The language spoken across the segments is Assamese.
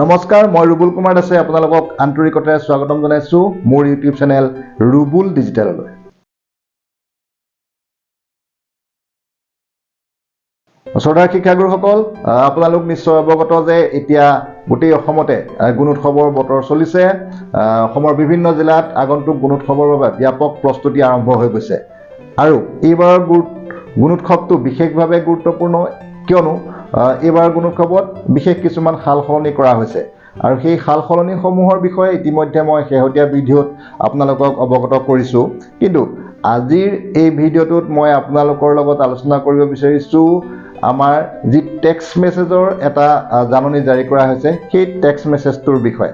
নমস্কাৰ মই ৰুবুল কুমাৰ দাসে আপোনালোকক আন্তৰিকতাৰে স্বাগতম জনাইছোঁ মোৰ ইউটিউব চেনেল ৰুবুল ডিজিটেললৈ। শ্ৰদ্ধাৰ শিক্ষাগুৰুসকল আপোনালোক নিশ্চয় অৱগত যে এতিয়া গোটেই অসমতে গুণোৎসৱৰ বতৰ চলিছে। অসমৰ বিভিন্ন জিলাত আগন্তুক গুণোৎসৱৰ বাবে ব্যাপক প্ৰস্তুতি আৰম্ভ হৈ গৈছে। আৰু এইবাৰৰ গুৰু গুণোৎসৱটো বিশেষভাৱে গুৰুত্বপূৰ্ণ। কিয়নো আহ, এইবাৰ গুণোৎসৱত বিশেষ কিছুমান সাল সলনি কৰা হৈছে। আৰু সেই সাল সলনিসমূহৰ বিষয়ে ইতিমধ্যে মই শেহতীয়া ভিডিঅ'ত আপোনালোকক অৱগত কৰিছোঁ। কিন্তু আজিৰ এই ভিডিঅ'টোত মই আপোনালোকৰ লগত আলোচনা কৰিব বিচাৰিছোঁ। আমাৰ যি টেক্সট মেছেজৰ এটা জাননী জাৰি কৰা হৈছে সেই টেক্সট মেছেজটোৰ বিষয়ে।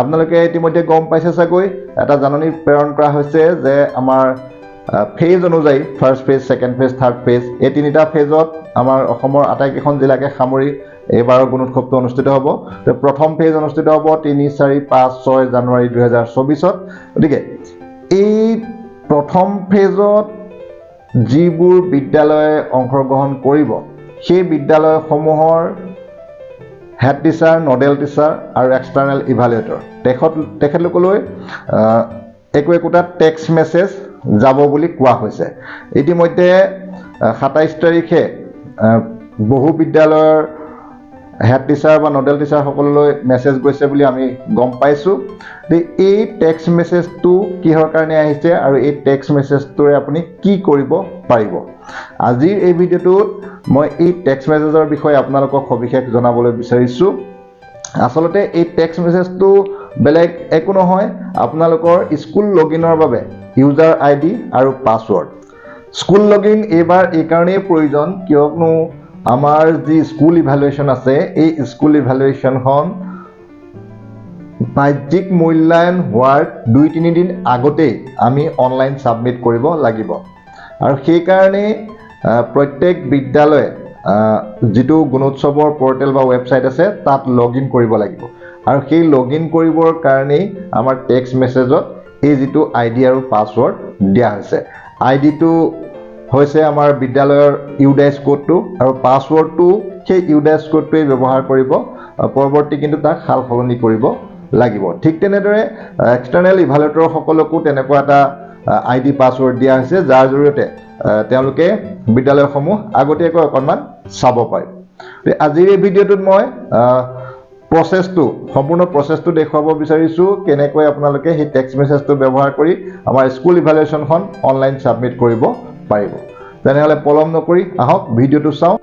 আপোনালোকে ইতিমধ্যে গম পাইছে চাগৈ এটা জাননী প্ৰেৰণ কৰা হৈছে যে আমাৰ ফেজ অনুযায়ী first phase second phase third phase এই তিনিটা ফেজত আমাৰ অসমৰ আটাইকেইখন জিলাকে সামৰি এইবাৰৰ গুণোৎসৱটো অনুষ্ঠিত হ'ব। প্ৰথম ফেজ অনুষ্ঠিত হ'ব তিনি চাৰি পাঁচ ছয় জানুৱাৰী দুহেজাৰ চৌবিছত গতিকে এই প্ৰথম ফেজত যিবোৰ বিদ্যালয়ে অংশগ্ৰহণ কৰিব সেই বিদ্যালয়সমূহৰ হেড টিচাৰ নডেল টিচাৰ আৰু এক্সটাৰ্নেল ইভালুৱেটৰ তেখেত তেখেতলোকলৈ একো একোটা টেক্সট মেছেজ যাব বুলি কোৱা হৈছে। ইতিমধ্যে সাতাইছ তাৰিখে বহু বিদ্যালয়ৰ হেড টিচাৰ বা নডেল টিচাৰসকললৈ মেছেজ গৈছে বুলি আমি গম পাইছোঁ। এই টেক্সট মেছেজটো কিহৰ কাৰণে আহিছে আৰু এই টেক্সট মেছেজটোৰে আপুনি কি কৰিব পাৰিব? আজিৰ এই ভিডিঅ'টোত মই এই টেক্সট মেছেজৰ বিষয়ে আপোনালোকক সবিশেষ জনাবলৈ বিচাৰিছোঁ। আচলতে এই টেক্সট মেছেজটো বেলেগ একো নহয় আপোনালোকৰ স্কুল লগিনৰ বাবে ইউজাৰ আই ডি আৰু পাছৱৰ্ড স্কুল লগিন এইবাৰ এইকাৰণেই প্ৰয়োজন কিয়নো আমাৰ যি স্কুল ইভালুৱেশ্যন আছে এই স্কুল ইভালুৱেশ্যনখন বাহ্যিক মূল্যায়ন হোৱাৰ দুই তিনিদিন আগতেই আমি অনলাইন ছাবমিট কৰিব লাগিব। আৰু সেইকাৰণেই আহ, প্ৰত্যেক বিদ্যালয়ে যিটো গুণোৎসৱৰ পৰ্টেল বা ৱেবছাইট আছে তাত লগ ইন কৰিব লাগিব। আৰু সেই লগ ইন কৰিবৰ কাৰণেই আমাৰ টেক্সট মেছেজত এই যিটো আই ডি আৰু পাছৱৰ্ড দিয়া হৈছে। আই ডিটো হৈছে আমাৰ বিদ্যালয়ৰ ইউডাইচ ক'ডটো আৰু পাছৱৰ্ডটো সেই ইউডাইচ ক'ডটোৱেই ব্যৱহাৰ কৰিব। পৰৱৰ্তী কিন্তু তাক সাল সলনি কৰিব লাগিব। ঠিক তেনেদৰে এক্সটাৰ্নেল ইভালুৱেটৰসকলকো তেনেকুৱা এটা আই ডি পাছৱৰ্ড দিয়া হৈছে যাৰ জৰিয়তে তেওঁলোকে বিদ্যালয়সমূহ আগতীয়াকৈ অকণমান চাব পাৰে। আজিৰ এই ভিডিঅ'টোত মই প্ৰচেছটো সম্পূৰ্ণ প্ৰচেছটো দেখুৱাব বিচাৰিছোঁ কেনেকৈ আপোনালোকে সেই টেক্সট মেছেজটো ব্যৱহাৰ কৰি আমাৰ স্কুল ইভালুৱেশ্যনখন অনলাইন ছাবমিট কৰিব। পাৰিব। তেনেহ'লে পলম নকৰি আহক ভিডিঅ'টো চাওঁ।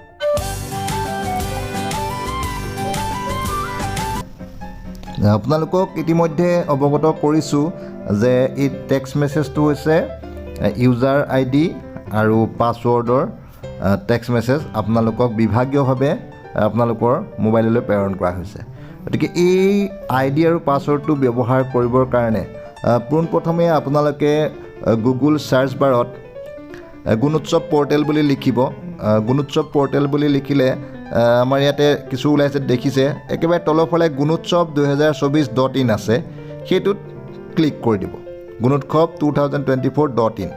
আপোনালোকক ইতিমধ্যে অৱগত কৰিছোঁ যে এই টেক্সট মেছেজটো হৈছে ইউজাৰ আই ডি আৰু পাছৱৰ্ডৰ টেক্সট মেছেজ আপোনালোকক বিভাগীয়ভাৱে আপোনালোকৰ মোবাইললৈ প্ৰেৰণ কৰা হৈছে। গতিকে এই আই ডি আৰু পাছৱৰ্ডটো ব্যৱহাৰ কৰিবৰ কাৰণে পোনপ্ৰথমে আপোনালোকে গুগল ছাৰ্চ বাৰত গুণোৎসৱ পৰ্টেল বুলি লিখিব। গুণোৎসৱ পৰ্টেল বুলি লিখিলে আমাৰ ইয়াতে কিছু ওলাইছে, দেখিছে। একেবাৰে তলৰ ফালে গুণোৎসৱ দুহেজাৰ চৌবিছ ডট ইন আছে। সেইটোত ক্লিক কৰি দিব। Gunotsav two thousand twenty four dot in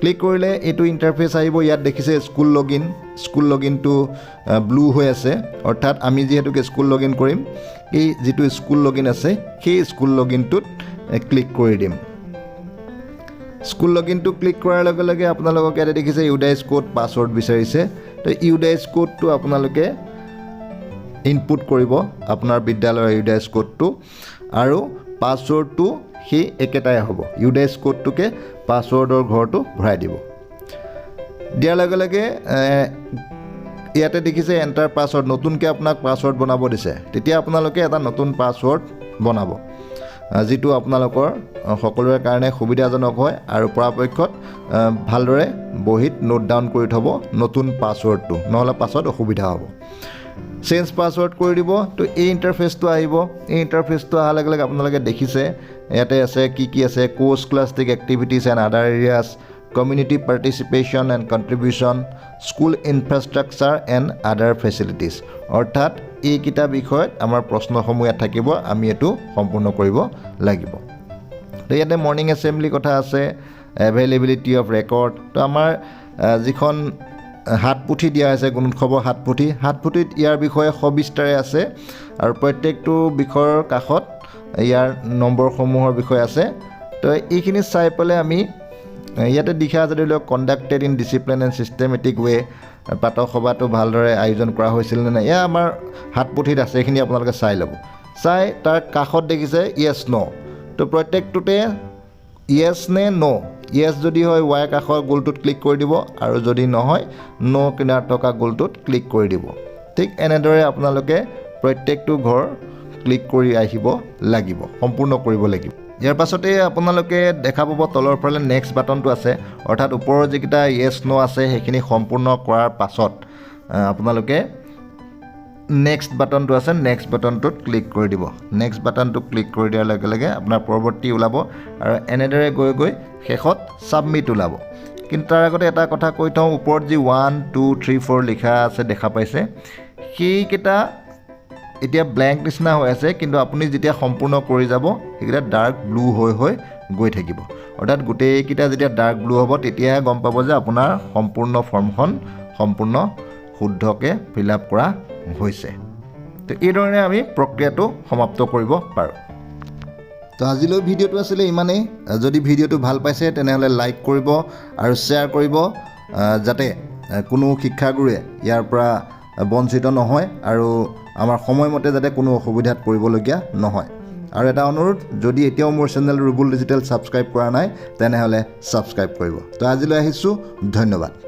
click কৰিলে এইটো ইণ্টাৰফেচ আহিব। ইয়াত দেখিছে school log in school log ইনটো blue হৈ আছে। অৰ্থাৎ আমি যিহেতুকে স্কুল লগ ইন কৰিম, এই যিটো স্কুল লগ ইন আছে, সেই স্কুল লগ ইনটোত ক্লিক কৰি দিম। স্কুল লগ ইনটো ক্লিক কৰাৰ লগে লগে আপোনালোকক ইয়াতে দেখিছে ইউডাইচ কোড পাছৱৰ্ড বিচাৰিছে। তো ইউডাইচ কোডটো আপোনালোকে ইনপুট কৰিব আপোনাৰ বিদ্যালয়ৰ ইউডাইচ কোডটো আৰু পাছৱৰ্ডটো সেই একেটাই হ'ব। ইউডাইচ কোডটোকে পাছৱৰ্ডৰ ঘৰটো ভৰাই দিব। দিয়াৰ লগে লগে ইয়াতে দেখিছে এণ্টাৰ পাছৱৰ্ড নতুনকৈ আপোনাক পাছৱৰ্ড বনাব দিছে। তেতিয়া আপোনালোকে এটা নতুন পাছৱৰ্ড বনাব। যিটো আপোনালোকৰ সকলোৰে কাৰণে সুবিধাজনক হয় আৰু পৰাপক্ষত ভালদৰে বহীত নোট ডাউন কৰি থ'ব নতুন পাছৱৰ্ডটো নহ'লে পাছত অসুবিধা হ'ব। চেঞ্জ পাছৱৰ্ড কৰি দিব তো এই ইণ্টাৰফেচটো আহিব। এই ইণ্টাৰফেচটো অহাৰ লগে লগে আপোনালোকে দেখিছে ইয়াতে আছে কি কি আছে course scholastic activities and other areas community participation and contribution school infrastructure and other facilities অৰ্থাৎ এইকেইটা বিষয়ত আমাৰ প্ৰশ্নসমূহ ইয়াত থাকিব আমি এইটো সম্পূৰ্ণ কৰিব লাগিব। তো ইয়াতে মৰ্ণিং এছেম্বলি কথা আছে এভেইলেবিলিটি অফ ৰেকৰ্ড তো আমাৰ যিখন হাত পুথি দিয়া হৈছে গুণ উৎসৱৰ হাত পুথি হাত পুথিত ইয়াৰ বিষয়ে সবিস্তাৰে আছে আৰু প্ৰত্যেকটো বিষয়ৰ কাষত ইয়াৰ নম্বৰসমূহৰ বিষয়ে আছে। তো এইখিনি চাই পেলাই আমি ইয়াতে দিশা যদি লওক conducted in discipline and systematic way প্ৰাতঃ সভাটো ভালদৰে আয়োজন কৰা হৈছিল নে নাই? এয়া আমাৰ হাত পুথিত আছে এইখিনি আপোনালোকে চাই ল'ব। চাই তাৰ কাষত দেখিছে য়েছ ন' তো প্ৰত্যেকটোতে য়েছ নে ন' য়েছ যদি হয় ৱাই কাষৰ গোলটোত ক্লিক কৰি দিব আৰু যদি নহয় ন' কিনাৰত থকা গোলটোত ক্লিক কৰি দিব। ঠিক এনেদৰে আপোনালোকে প্ৰত্যেকটো ঘৰ ক্লিক কৰি আহিব লাগিব সম্পূৰ্ণ কৰিব লাগিব। ইয়াৰ পাছতে আপোনালোকে দেখা পাব তলৰ ফালে নেক্সট বাটনটো আছে। অৰ্থাৎ ওপৰৰ যিকেইটা য়েছ ন' আছে সেইখিনি সম্পূৰ্ণ কৰাৰ পাছত আপোনালোকে নেক্সট বাটনটো আছে নেক্সট বাটনটোত ক্লিক কৰি দিব। নেক্সট বাটনটো ক্লিক কৰি দিয়াৰ লগে লগে আপোনাৰ পৰৱৰ্তী ওলাব আৰু এনেদৰে গৈ গৈ শেষত ছাবমিট ওলাব। কিন্তু তাৰ আগতে এটা কথা কৈ থওঁ ওপৰত যি ওৱান টু থ্ৰী ফ'ৰ লিখা আছে দেখা পাইছে সেইকেইটা এতিয়া ব্লেংক নিচিনা হৈ আছে কিন্তু আপুনি যেতিয়া সম্পূৰ্ণ কৰি যাব সেইকেইটা ডাৰ্ক ব্লু হৈ হৈ গৈ থাকিব। অৰ্থাৎ গোটেইকেইটা যেতিয়া ডাৰ্ক ব্লু হ'ব তেতিয়াহে গম পাব যে আপোনাৰ সম্পূৰ্ণ ফৰ্মখন সম্পূৰ্ণ শুদ্ধকৈ ফিল আপ কৰা হৈছে। তো এইধৰণে আমি প্ৰক্ৰিয়াটো সমাপ্ত কৰিব পাৰোঁ। তো আজিলৈ ভিডিঅ'টো আছিলে ইমানেই। যদি ভিডিঅ'টো ভাল পাইছে তেনেহ'লে লাইক কৰিব আৰু শ্বেয়াৰ কৰিব যাতে কোনো শিক্ষাগুৰুৱে ইয়াৰ পৰা বঞ্চিত নহয় আৰু আমাৰ সময়মতে যাতে কোনো অসুবিধাত পৰিবলগীয়া নহয়। আৰু এটা অনুৰোধ যদি এতিয়াও মোৰ চেনেল ৰুবুল ডিজিটেল ছাবস্ক্ৰাইব কৰা নাই তেনেহ'লে ছাবস্ক্ৰাইব কৰিব। তো আজিলৈ আহিছোঁ ধন্যবাদ।